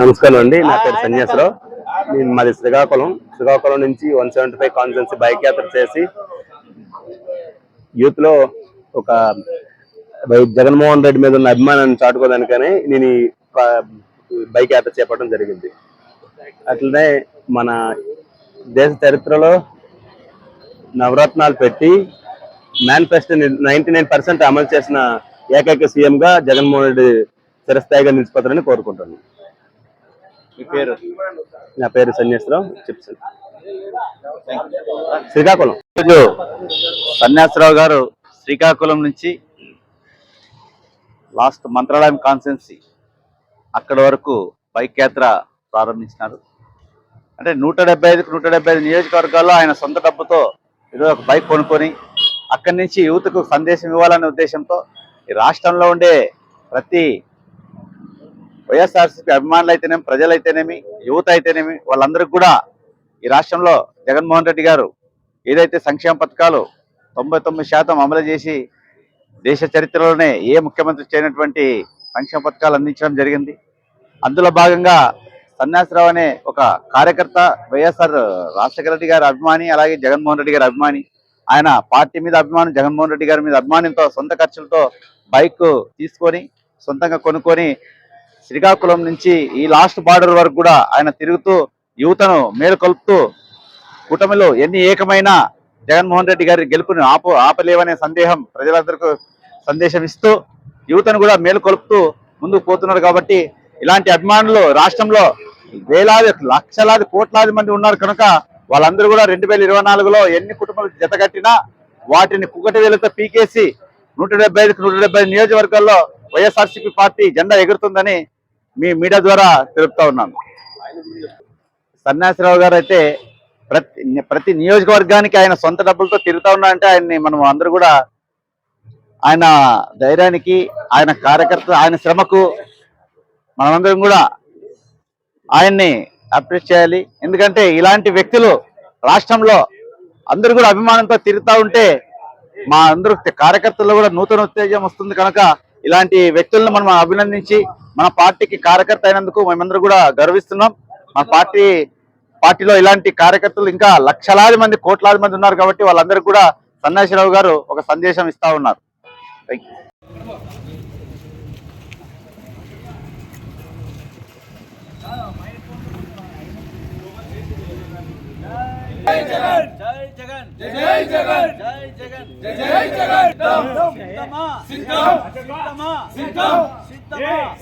నమస్కారం అండి. నా పేరు సన్యాసరావు. నేను మాది శ్రీకాకుళం. శ్రీకాకుళం నుంచి one seventy five conference bike యాత్ర చేసి యూత్లో ఒక జగన్మోహన్ రెడ్డి మీద ఉన్న అభిమానాన్ని చాటుకోవడానికని నేను బైక్ యాత్ర చేపట్టడం జరిగింది. అట్లనే మన దేశ చరిత్రలో నవరత్నాలు పెట్టి మేనిఫెస్టో నైన్టీ నైన్ పర్సెంట్ అమలు చేసిన ఏకైక సీఎం గా జగన్మోహన్ రెడ్డి చిరస్థాయిగా నిలిచిపోతారని కోరుకుంటున్నాను. మీ పేరు? నా పేరు సన్యాసరావు చెప్తాను శ్రీకాకుళం. ఈరోజు సన్యాసరావు గారు శ్రీకాకుళం నుంచి లాస్ట్ మంత్రాలయం కాన్సెన్సీ అక్కడ వరకు బైక్ యాత్ర ప్రారంభించినారు. అంటే నూట డెబ్బై ఐదుకు నూట డెబ్బై ఐదు నియోజకవర్గాల్లో ఆయన సొంత డబ్బుతో ఈరోజు ఒక బైక్ కొనుక్కొని అక్కడి నుంచి యూత్కు సందేశం ఇవ్వాలనే ఉద్దేశంతో ఈ రాష్ట్రంలో ఉండే ప్రతి వైఎస్ఆర్సీపీ అభిమానులు అయితేనేమి ప్రజలైతేనేమి యువత అయితేనేమి వాళ్ళందరికీ కూడా ఈ రాష్ట్రంలో జగన్మోహన్ రెడ్డి గారు ఏదైతే సంక్షేమ పథకాలు తొంభై తొమ్మిది శాతం అమలు చేసి దేశ చరిత్రలోనే ఏ ముఖ్యమంత్రి చేయనటువంటి సంక్షేమ పథకాలు అందించడం జరిగింది. అందులో భాగంగా సన్యాసరావు అనే ఒక కార్యకర్త వైఎస్ఆర్ రాజశేఖర రెడ్డి గారి అభిమాని అలాగే జగన్మోహన్ రెడ్డి గారి అభిమాని. ఆయన పార్టీ మీద అభిమానం జగన్మోహన్ రెడ్డి గారి మీద అభిమానంతో సొంత ఖర్చులతో బైక్ తీసుకొని సొంతంగా కొనుక్కొని శ్రీకాకుళం నుంచి ఈ లాస్ట్ బార్డర్ వరకు కూడా ఆయన తిరుగుతూ యువతను మేలుకొల్పుతూ కూటమిలో ఎన్ని ఏకమైన జగన్మోహన్ రెడ్డి గారి గెలుపుని ఆపు ఆపలేవనే సందేహం ప్రజలందరికీ సందేశం ఇస్తూ యువతను కూడా మేలుకొల్పుతూ ముందుకు పోతున్నారు కాబట్టి ఇలాంటి అభిమానులు రాష్ట్రంలో వేలాది లక్షలాది కోట్లాది మంది ఉన్నారు కనుక వాళ్ళందరూ కూడా రెండు వేల ఇరవై నాలుగులో ఎన్ని కుటుంబాలు జతగట్టినా వాటిని కుక్కటి వేలతో పీకేసి నూట డెబ్బై ఐదుకు నూట డెబ్బై ఐదు నియోజకవర్గాల్లో వైఎస్ఆర్సీపీ పార్టీ జెండా ఎగురుతుందని మీ మీడియా ద్వారా తెలుపుతా ఉన్నాను. సన్యాసిరావు గారు అయితే ప్రతి ప్రతి నియోజకవర్గానికి ఆయన సొంత డబ్బులతో తిరుగుతా ఉన్నా అంటే ఆయన్ని మనం అందరూ కూడా ఆయన ధైర్యానికి ఆయన కార్యకర్త ఆయన శ్రమకు మనమందరం కూడా ఆయన్ని అప్రిషియేట్ చేయాలి. ఎందుకంటే ఇలాంటి వ్యక్తులు రాష్ట్రంలో అందరూ కూడా అభిమానంతో తిరుగుతూ ఉంటే మా అందరూ కార్యకర్తల్లో కూడా నూతన ఉత్తేజం వస్తుంది కనుక ఇలాంటి వ్యక్తులను మనం అభినందించి మన పార్టీకి కార్యకర్త అయినందుకు మేమందరూ కూడా గర్విస్తున్నాం. మా పార్టీ పార్టీలో ఇలాంటి కార్యకర్తలు ఇంకా లక్షలాది మంది కోట్లాది మంది ఉన్నారు కాబట్టి వాళ్ళందరికీ కూడా సన్యాసిరావు గారు ఒక సందేశం ఇస్తా ఉన్నారు. థ్యాంక్ యూ జై జగన్ జై జగన్. జై జగన్. జై జగన్. జై జగన్. సిద్ధమా? సిద్ధం సిద్ధమా? సిద్ధం సిద్ధమా?